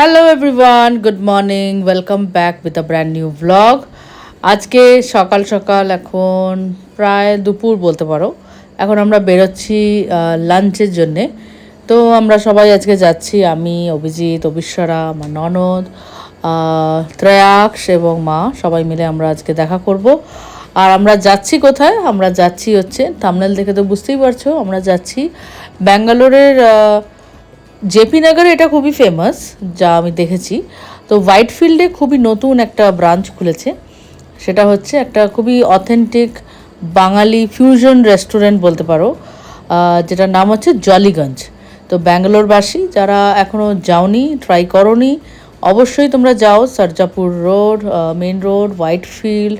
Hello everyone good morning welcome back with a brand new vlog আজকে সকাল সকাল এখন প্রায় দুপুর বলতে পারো। এখন আমরা বেরোচ্ছি লাঞ্চের জন্যে। তো আমরা সবাই আজকে যাচ্ছি আমি অভিজিৎ অবিশ্বরা আমার ননদ আহ, ত্রয়াক্ষ এবং মা। সবাই মিলে আমরা আজকে দেখা করব। আর আমরা যাচ্ছি কোথায়? আমরা যাচ্ছি হচ্ছে থামনেল দেখে তো বুঝতেই পারছ আমরা যাচ্ছি ব্যাঙ্গালোরের জেপি নগরে এটা খুবই ফেমাস যা আমি দেখেছি। তো হোয়াইট ফিল্ডে খুবই নতুন একটা ব্রাঞ্চ খুলেছে। সেটা হচ্ছে একটা খুবই অথেন্টিক বাঙালি ফিউশন রেস্টুরেন্ট বলতে পারো যেটার নাম হচ্ছে জলিগঞ্জ তো ব্যাঙ্গালোরবাসী, যারা এখনও যাওনি ট্রাই করনি, অবশ্যই তোমরা যাও, Sarjapur road main road Whitefield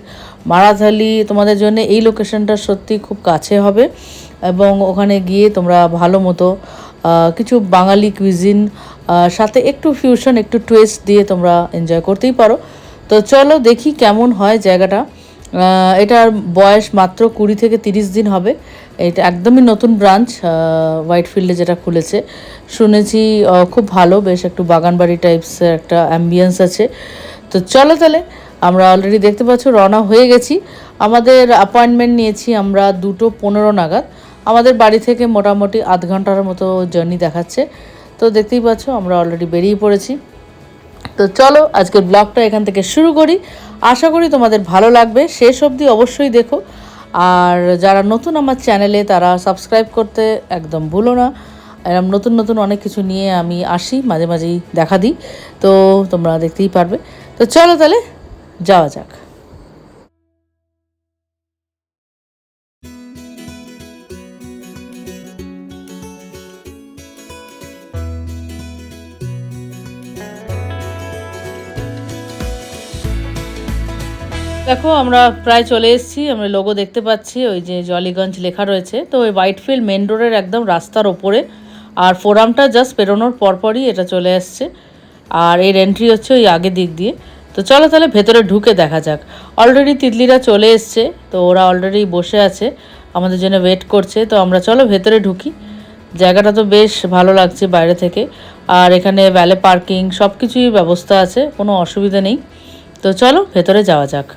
Marathahalli তোমাদের জন্য এই লোকেশনটা সত্যি খুব কাছে হবে। এবং ওখানে গিয়ে তোমরা ভালো মতো কিছু বাঙালি কুইজিন সাথে একটু ফিউশন একটু টুয়েস্ট দিয়ে তোমরা এনজয় করতেই পারো। তো চলো দেখি কেমন হয় জায়গাটা। এটার বয়স মাত্র কুড়ি থেকে তিরিশ দিন হবে। এটা একদমই নতুন ব্রাঞ্চ হোয়াইট ফিল্ডে যেটা খুলেছে। শুনেছি খুব ভালো, বেশ একটু বাগানবাড়ি টাইপসের একটা অ্যাম্বিয়েন্স আছে। তো চলো তাহলে, আমরা অলরেডি দেখতে পাচ্ছ, রওনা হয়ে গেছি। আমাদের অ্যাপয়েন্টমেন্ট নিয়েছি আমরা দুটো পনেরো নাগাদ। আমাদের বাড়ি থেকে মোটামুটি আধ ঘণ্টার মতো জার্নি দেখাচ্ছে। তো দেখতেই পাচ্ছ, আমরা অলরেডি বেরিয়ে পড়েছি। তো চলো, আজকের ব্লগটা এখান থেকে শুরু করি। আশা করি তোমাদের ভালো লাগবে। শেষ অবধি অবশ্যই দেখো। আর যারা নতুন আমার চ্যানেলে তারা সাবস্ক্রাইব করতে একদম ভুলো না। এরম নতুন নতুন অনেক কিছু নিয়ে আমি আসি, মাঝে মাঝেই দেখা দিই। তো তোমরা দেখতেই পারবে। তো চলো তাহলে, যাওয়া যাক। দেখো, আমরা প্রায় চলে এসেছি, আমরা লোগো দেখতে পাচ্ছি, ওই যে জলিগঞ্জ লেখা রয়েছে। তো ওই হোয়াইটফিল্ড মেন রোডের একদম রাস্তার ওপরে। আর ফোরামটা জাস্ট পেরোনোর পরপরই এটা চলে আসছে আর এর এন্ট্রি হচ্ছে ওই আগের দিক দিয়ে। তো চলো তাহলে ভেতরে ঢুকে দেখা যাক। অলরেডি তিতলিরা চলে এসছে, তো ওরা অলরেডি বসে আছে, আমাদের জন্য ওয়েট করছে। তো আমরা চলো ভেতরে ঢুকি। জায়গাটা তো বেশ ভালো লাগছে বাইরে থেকে। আর এখানে ভ্যালে পার্কিং সব কিছুই ব্যবস্থা আছে, কোনো অসুবিধা নেই। তো চলো ভেতরে যাওয়া যাক।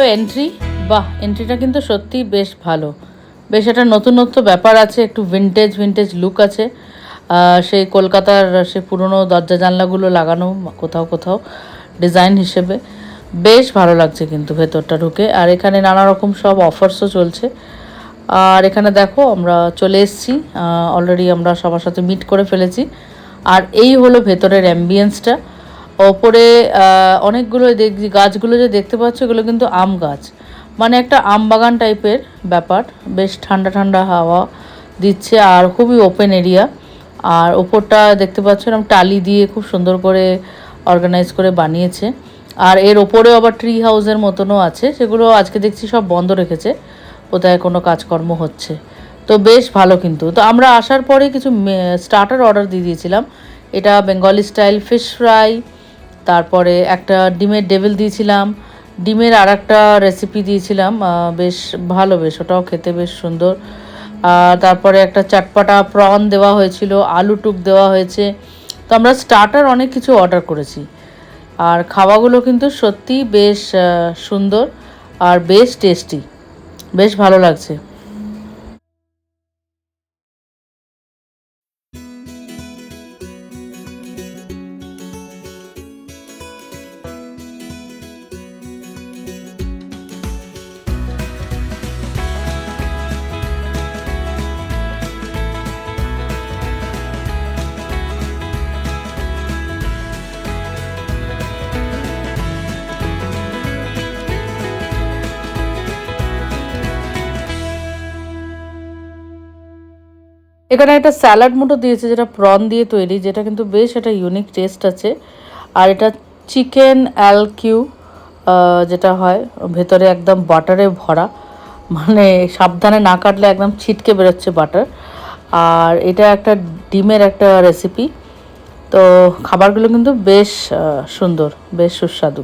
তো এন্ট্রি বাহ এন্ট্রিটা কিন্তু সত্যি বেশ ভালো। বেশ একটা নতুনত্ব ব্যাপার আছে, একটু ভিনটেজ ভিনটেজ লুক আছে। সেই কলকাতার সেই পুরনো দরজা জানলাগুলো লাগানো, কোথাও কোথাও ডিজাইন হিসেবে। বেশ ভালো লাগছে কিন্তু ভেতরটা ঢুকে। আর এখানে নানা রকম সব অফার্সও চলছে। আর এখানে দেখো, আমরা চলে এসেছি। অলরেডি আমরা সবার সাথে মিট করে ফেলেছি। আর এই হলো ভেতরের অ্যাম্বিয়েন্সটা ওপরে অনেকগুলো গাছগুলো যে দেখতে পাচ্ছ, এগুলো কিন্তু আম গাছ। মানে একটা আম বাগান টাইপের ব্যাপার। বেশ ঠান্ডা ঠান্ডা হাওয়া দিচ্ছে আর খুবই ওপেন এরিয়া আর ওপরটা দেখতে পাচ্ছ, এরকম টালি দিয়ে খুব সুন্দর করে অর্গানাইজ করে বানিয়েছে। আর এর ওপরেও আবার ট্রি হাউসের মতনও আছে। সেগুলো আজকে দেখছি সব বন্ধ রেখেছে। কোথায় কোনো কাজকর্ম হচ্ছে। তো বেশ ভালো কিন্তু। তো আমরা আসার পরে কিছু স্টার্টার অর্ডার দিয়ে দিয়েছিলাম। এটা বেঙ্গলি স্টাইল ফিশ ফ্রাই তারপরে একটা ডিমের ডেভিল দিয়েছিলাম। ডিমের আর একটা রেসিপি দিয়েছিলাম বেশ ভালো বেশ, ওটাও খেতে বেশ সুন্দর। আর তারপরে একটা চাটপাটা প্রন দেওয়া হয়েছিল, আলু টুক দেওয়া হয়েছে। তো আমরা স্টার্টার অনেক কিছু অর্ডার করেছি। আর খাওয়াগুলো কিন্তু সত্যি বেশ সুন্দর আর বেশ টেস্টি বেশ ভালো লাগছে। এখানে একটা স্যালাড মতো দিয়েছে যেটা প্রন দিয়ে তৈরি, যেটা কিন্তু বেশ একটা ইউনিক টেস্ট আছে। আর এটা চিকেন অ্যালকিউ যেটা হয়, ভেতরে একদম বাটারে ভরা। মানে সাবধানে না কাটলে একদম ছিটকে বেরোচ্ছে বাটার। আর এটা একটা ডিমের একটা রেসিপি তো খাবারগুলো কিন্তু বেশ সুন্দর, বেশ সুস্বাদু।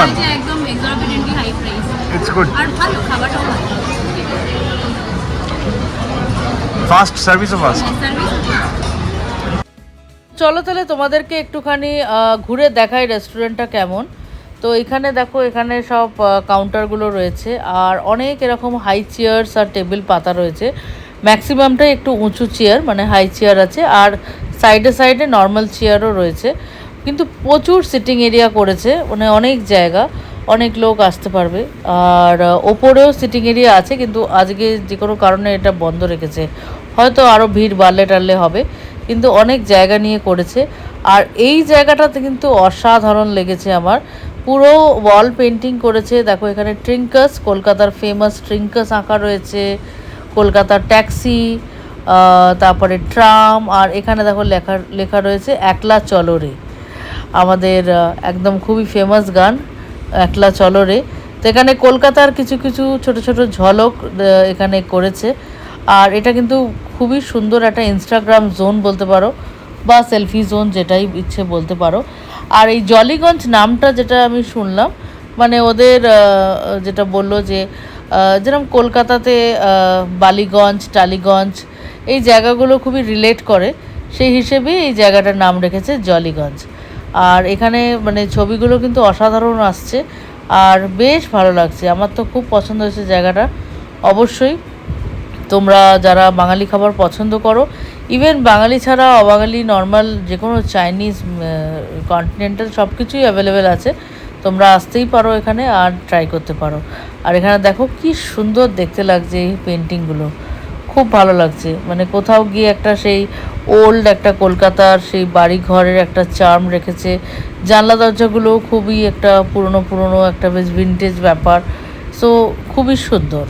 One. যে একদম exorbitantly high price it's good আর ভালো খাবারটাও ভালো। ফাস্ট সার্ভিসও ফাস্ট সার্ভিস চলো তাহলে তোমাদেরকে একটুখানি ঘুরে দেখাই রেস্টুরেন্টটা কেমন। তো এখানে দেখো এখানে সব কাউন্টারগুলো রয়েছে। আর অনেক এরকম হাই চেয়ার্স আর টেবিল পাতা রয়েছে। ম্যাক্সিমামটাই একটু উঁচু চেয়ার মানে হাই চেয়ার আছে। আর সাইডে সাইডে নর্মাল চেয়ারও রয়েছে। কিন্তু প্রচুর সিটিং এরিয়া করেছে মানে অনেক জায়গা, অনেক লোক আসতে পারবে। আর ওপরেও সিটিং এরিয়া আছে, কিন্তু আজকে যে কোনো কারণে এটা বন্ধ রেখেছে। হয়তো আরও ভিড় বাড়লে টাড়লে হবে, কিন্তু অনেক জায়গা নিয়ে করেছে। আর এই জায়গাটাতে কিন্তু অসাধারণ লেগেছে আমার। পুরো ওয়াল পেন্টিং করেছে। দেখো, এখানে ট্রিঙ্কাস কলকাতার ফেমাস ট্রিঙ্কাস আঁকা রয়েছে, কলকাতার ট্যাক্সি তারপরে ট্রাম আর এখানে দেখো লেখা লেখা রয়েছে, একলা চলো রে আমাদের একদম খুবই ফেমাস গান, একলা চলো রে। তো এখানে কলকাতার কিছু কিছু ছোট ছোট ঝলক এখানে করেছে। আর এটা কিন্তু খুবই সুন্দর একটা ইনস্টাগ্রাম জোন বলতে পারো, বা সেলফি জোন যেটাই ইচ্ছে বলতে পারো। আর এই জলিগঞ্জ নামটা যেটা আমি শুনলাম মানে ওদের যেটা বলল যে যেরকম কলকাতাতে বালিগঞ্জ, টালিগঞ্জ, এই জায়গাগুলো খুবই রিলেট করে। সেই হিসেবে এই জায়গাটার নাম রেখেছে জলিগঞ্জ আর এখানে মানে ছবিগুলো কিন্তু অসাধারণ আসছে। আর বেশ ভালো লাগছে। আমার তো খুব পছন্দ হয়েছে জায়গাটা। অবশ্যই তোমরা যারা বাঙালি খাবার পছন্দ করো ইভেন বাঙালি ছাড়া অবাঙালি নর্মাল যে কোনো চাইনিজ কন্টিনেন্টাল সব কিছুই অ্যাভেলেবেল আছে। তোমরা আসতেই পারো এখানে আর ট্রাই করতে পারো। আর এখানে দেখো কি সুন্দর দেখতে লাগছে এই পেন্টিংগুলো খুব ভালো লাগছে। মানে কোথাও গিয়ে একটা সেই ওল্ড একটা কলকাতার সেই বাড়ি ঘরের একটা চার্ম রেখেছে। জানলা দরজাগুলোও খুবই একটা পুরনো পুরনো একটা বেশ ভিনটেজ ব্যাপার। সো খুবই সুন্দর।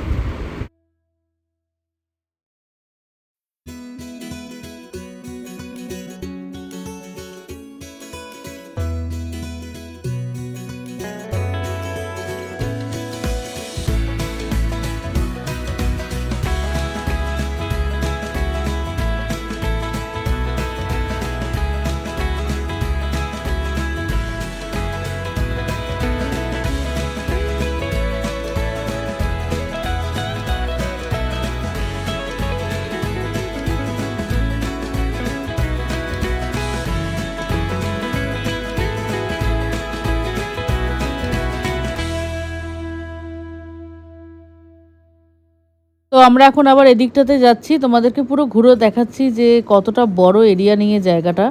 তো আমরা এখন আবার এদিকটাতে যাচ্ছি। তোমাদেরকে পুরো ঘুরে দেখাচ্ছি যে কতটা বড় এরিয়া নিয়ে জায়গাটা।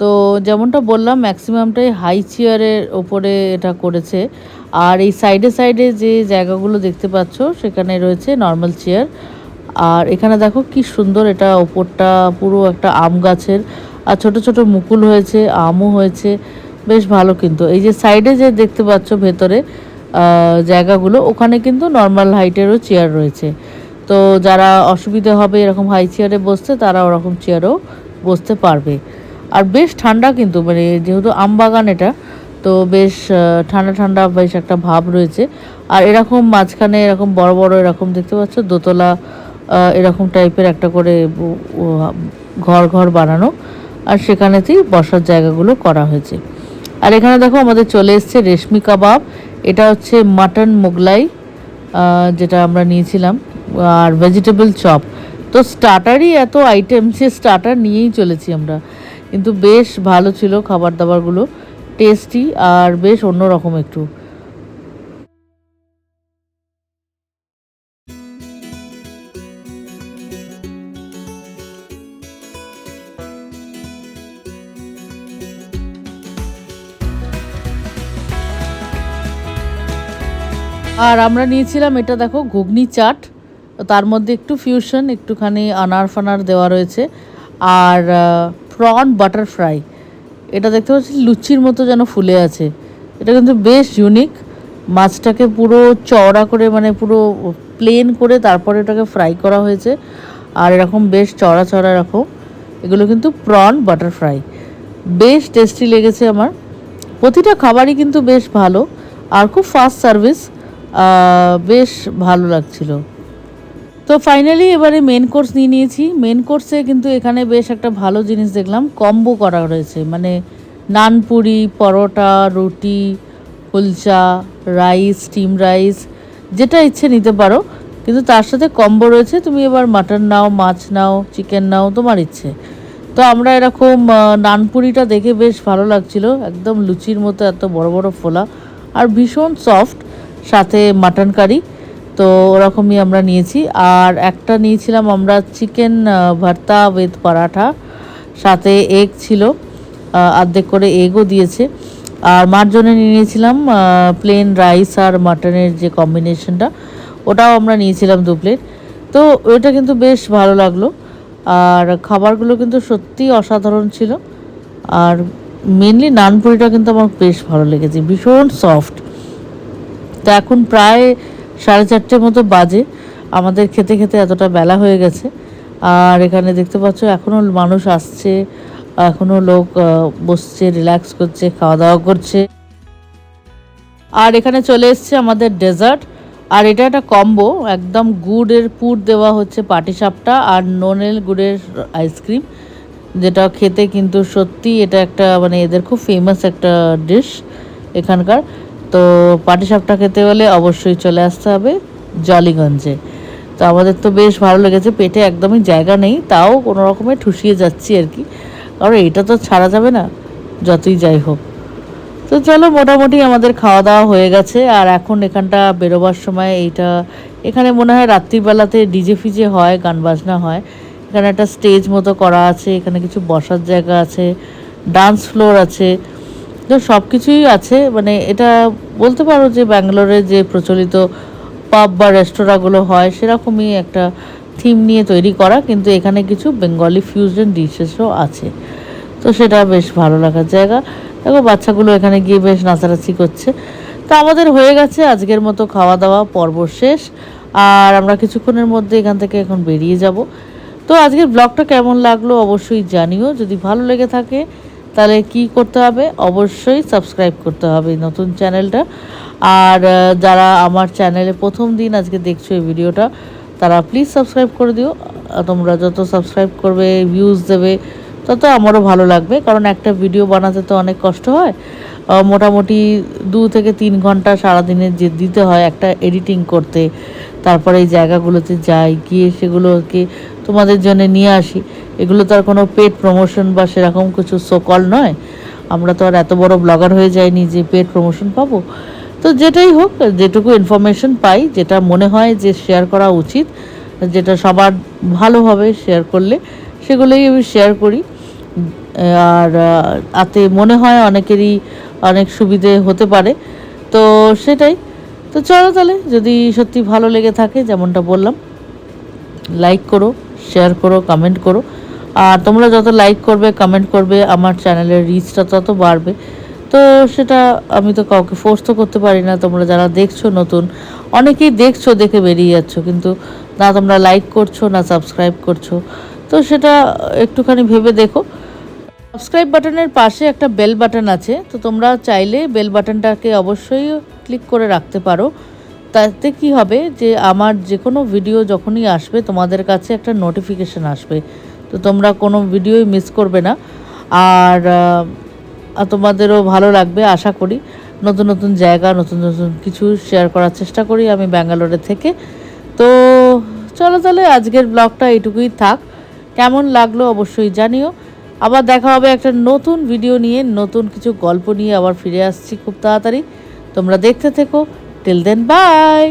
তো যেমনটা বললাম ম্যাক্সিমামটাই হাই চেয়ারের ওপরে এটা করেছে। আর এই সাইডে সাইডে যে জায়গাগুলো দেখতে পাচ্ছ, সেখানে রয়েছে নর্মাল চেয়ার আর এখানে দেখো কি সুন্দর এটা ওপরটা পুরো একটা আম গাছের। আর ছোট ছোট মুকুল হয়েছে, আমও হয়েছে। বেশ ভালো কিন্তু। এই যে সাইডে যে দেখতে পাচ্ছ ভেতরে জায়গাগুলো, ওখানে কিন্তু নর্মাল হাইটেরও চেয়ার রয়েছে। তো যারা অসুবিধে হবে এরকম হাই চেয়ারে বসতে, তারা ওরকম চেয়ারেও বসতে পারবে। আর বেশ ঠান্ডা কিন্তু মানে যেহেতু আম বাগান এটা, তো বেশ ঠান্ডা ঠান্ডা বেশ একটা ভাব রয়েছে। আর এরকম মাঝখানে এরকম বড় বড় এরকম দেখতে পাচ্ছ, দোতলা এরকম টাইপের একটা করে ঘর ঘর বানানো। আর সেখানেতেই বসার জায়গাগুলো করা হয়েছে। আর এখানে দেখো আমাদের চলে এসছে রেশমি কাবাব। এটা হচ্ছে মাটন মোগলাই যেটা আমরা নিয়েছিলাম। আর ভেজিটেবল চপ তো স্টার্টারই এত আইটেম সে স্টার্টার নিয়েই চলেছি আমরা। কিন্তু বেশ ভালো ছিল খাবার দাবারগুলো টেস্টি আর বেশ অন্যরকম একটু। আর আমরা নিয়েছিলাম এটা দেখো ঘুগনি চাট। তার মধ্যে একটু ফিউশন একটুখানি আনার ফানার দেওয়া রয়েছে। আর প্রন বাটার ফ্রাই এটা দেখতে পাচ্ছি লুচির মতো যেন ফুলে আছে। এটা কিন্তু বেশ ইউনিক মাছটাকে পুরো চওড়া করে মানে পুরো প্লেন করে তারপরে এটাকে ফ্রাই করা হয়েছে। আর এরকম বেশ চড়া চড়া এরকম। এগুলো কিন্তু প্রন বাটার ফ্রাই বেশ টেস্টি লেগেছে আমার। প্রতিটা খাবারই কিন্তু বেশ ভালো। আর খুব ফাস্ট সার্ভিস বেশ ভালো লাগছিল। তো ফাইনালি এবারে মেন কোর্স নিয়ে নিয়েছি। মেন কোর্সে কিন্তু এখানে বেশ একটা ভালো জিনিস দেখলাম। কম্বো করা রয়েছে মানে নানপুরি পরোটা, রুটি, কুলচা রাইস স্টিম রাইস যেটা ইচ্ছে নিতে পারো। কিন্তু তার সাথে কম্বো রয়েছে। তুমি এবার মাটন নাও, মাছ নাও চিকেন নাও, তোমার ইচ্ছে। তো আমরা এরকম নানপুরিটা দেখে বেশ ভালো লাগছিল। একদম লুচির মতো এত বড় বড় ফোলা। আর ভীষণ সফট সাথে মাটন কারি তো ওরকমই আমরা নিয়েছি। আর একটা নিয়েছিলাম আমরা চিকেন ভর্তা উইথ পরাঠা। সাথে এগ ছিল আহ, অর্ধেক করে এগও দিয়েছে। আর মার জন্য নিয়েছিলাম প্লেন রাইস আর মাটনের যে কম্বিনেশনটা ওটাও আমরা নিয়েছিলাম দু প্লেট তো ওইটা কিন্তু বেশ ভালো লাগল। আর খাবারগুলো কিন্তু সত্যি অসাধারণ ছিল। আর মেনলি নানপুরিটা কিন্তু আমার বেশ ভালো লেগেছে ভীষণ সফট তো এখন প্রায় সাড়ে চারটের মতো বাজে। আমাদের খেতে খেতে এতটা বেলা হয়ে গেছে। আর এখানে দেখতে পাচ্ছ, এখনও মানুষ আসছে, এখনও লোক বসছে রিল্যাক্স করছে খাওয়া দাওয়া করছে। আর এখানে চলে এসছে আমাদের ডেজার্ট আর এটা একটা কম্বো একদম গুড়ের পুর দেওয়া হচ্ছে পাটিসাপটা আর ননেল গুড়ের আইসক্রিম যেটা খেতে কিন্তু সত্যি এটা একটা মানে এদের খুব ফেমাস একটা ডিশ এখানকার। তো পাটিসাপটা খেতে হলে অবশ্যই চলে আসতে হবে জলিগঞ্জে। তো আমাদের তো বেশ ভালো লেগেছে, পেটে একদমই জায়গা নেই, তাও কোনো রকমে ঠুসিয়ে যাচ্ছি আর কি। কারণ এটা তো ছাড়া যাবে না, যতই যাই হোক। তো চলো মোটামুটি আমাদের খাওয়া দাওয়া হয়ে গেছে, আর এখন এখানটা বেরোবার সময় এইটা, এখানে মনে হয় রাত্রিবেলাতে ডিজে ফিজে হয়, গান বাজনা হয়। এখানে একটা স্টেজ মতো করা আছে, এখানে কিছু বসার জায়গা আছে, ডান্স ফ্লোর আছে। তো সব কিছুই আছে। মানে এটা বলতে পারো যে ব্যাঙ্গালোরে যে প্রচলিত পাব বা রেস্তোরাঁগুলো হয়, সেরকমই একটা থিম নিয়ে তৈরি করা, কিন্তু এখানে কিছু বেঙ্গলি ফিউশন ডিশেসও আছে। তো সেটা বেশ ভালো লাগার জায়গা। দেখো, বাচ্চাগুলো এখানে গিয়ে বেশ নাচানাচি করছে। তো আমাদের হয়ে গেছে আজকের মতো খাওয়া দাওয়া পর্ব শেষ। আর আমরা কিছুক্ষণের মধ্যে এখান থেকে এখন বেরিয়ে যাব। তো আজকের ব্লগটা কেমন লাগল অবশ্যই জানিও। যদি ভালো লেগে থাকে তাহলে কি করতে হবে? অবশ্যই সাবস্ক্রাইব করতে হবে নতুন চ্যানেলটা। আর যারা আমার চ্যানেলে প্রথম দিন আজকে দেখছ এই ভিডিওটা, তারা প্লিজ সাবস্ক্রাইব করে দিও। তোমরা যত সাবস্ক্রাইব করবে ভিউজ দেবে, তত আমারও ভালো লাগবে। কারণ একটা ভিডিও বানাতে তো অনেক কষ্ট হয়। মোটামুটি দু থেকে তিন ঘণ্টা সারাদিনের যে দিতে হয় একটা এডিটিং করতে, তারপরে এই জায়গাগুলোতে যাই, গিয়ে সেগুলোকে তোমাদের জন্য নিয়ে আসি। এগুলো তো আর কোনো পেট প্রমোশন বা সেরকম কিছু সোকল নয়। আমরা তো আর এত বড় ব্লগার হয়ে যাইনি যে পেট প্রমোশন পাবো। তো যেটাই হোক, যেটুকু ইনফরমেশন পাই, যেটা মনে হয় যে শেয়ার করা উচিত, যেটা সবার ভালো হবে শেয়ার করলে, সেগুলোই আমি শেয়ার করি। আর তাতে মনে হয় অনেকেরই অনেক সুবিধে হতে পারে। তো সেটাই। তো চলো তাহলে, যদি সত্যি ভালো লেগে থাকে, যেমনটা বললাম লাইক করো শেয়ার করো কমেন্ট করো। আর তোমরা যত লাইক করবে কমেন্ট করবে, আমার চ্যানেলের রিচটা তত বাড়বে। তো সেটা আমি তো কাউকে ফোর্স তো করতে পারি না, তোমরা যারা দেখছ নতুন, অনেকেই দেখছ, দেখে বেরিয়ে যাচ্ছ, কিন্তু না তোমরা লাইক করছ, না সাবস্ক্রাইব করছ। তো সেটা একটুখানি ভেবে দেখো। সাবস্ক্রাইব বাটনের পাশে একটা বেল বাটন আছে, তো তোমরা চাইলে বেল বাটনটাকে অবশ্যই ক্লিক করে রাখতে পারো। তাতে কি হবে যে, আমার যে কোনো ভিডিও যখনই আসবে, তোমাদের কাছে একটা নোটিফিকেশন আসবে। তো তোমরা কোনো ভিডিওই মিস করবে না। আর তোমাদেরও ভালো লাগবে, আশা করি। নতুন নতুন জায়গা, নতুন নতুন কিছু শেয়ার করার চেষ্টা করি আমি ব্যাঙ্গালোরে থেকে। তো চলো তাহলে আজকের ব্লগটা এটুকুই থাক। কেমন লাগল অবশ্যই জানিও। আবার দেখা হবে একটা নতুন ভিডিও নিয়ে, নতুন কিছু গল্প নিয়ে আবার ফিরে আসছি খুব তাড়াতাড়ি। তোমরা দেখতে থেকো। Till then by